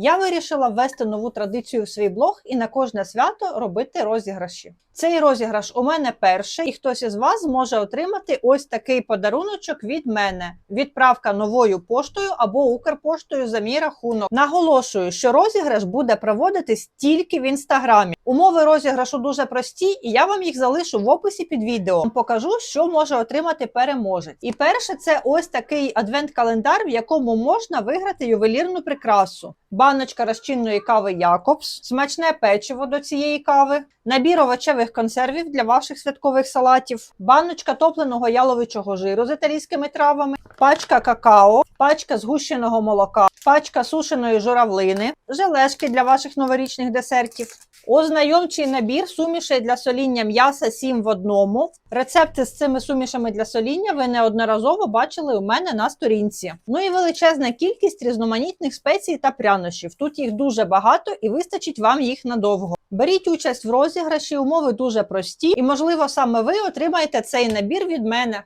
Я вирішила ввести нову традицію в свій блог і на кожне свято робити розіграші. Цей розіграш у мене перший, і хтось із вас може отримати ось такий подаруночок від мене. Відправка новою поштою або Укрпоштою за мій рахунок. Наголошую, що розіграш буде проводитись тільки в інстаграмі. Умови розіграшу дуже прості, і я вам їх залишу в описі під відео. Покажу, що може отримати переможець. І перше, це ось такий адвент-календар, в якому можна виграти ювелірну прикрасу. Баночка розчинної кави Якобс, смачне печиво до цієї кави, набір овочевих консервів для ваших святкових салатів, баночка топленого яловичого жиру з італійськими травами, пачка какао, пачка згущеного молока, пачка сушеної журавлини, желешки для ваших новорічних десертів, ознайомчий набір сумішей для соління м'яса 7 в одному. Рецепти з цими сумішами для соління ви неодноразово бачили у мене на сторінці. Ну і величезна кількість різноманітних спецій та прянощів. Тут їх дуже багато і вистачить вам їх надовго. Беріть участь в розіграші, умови дуже прості, і можливо саме ви отримаєте цей набір від мене.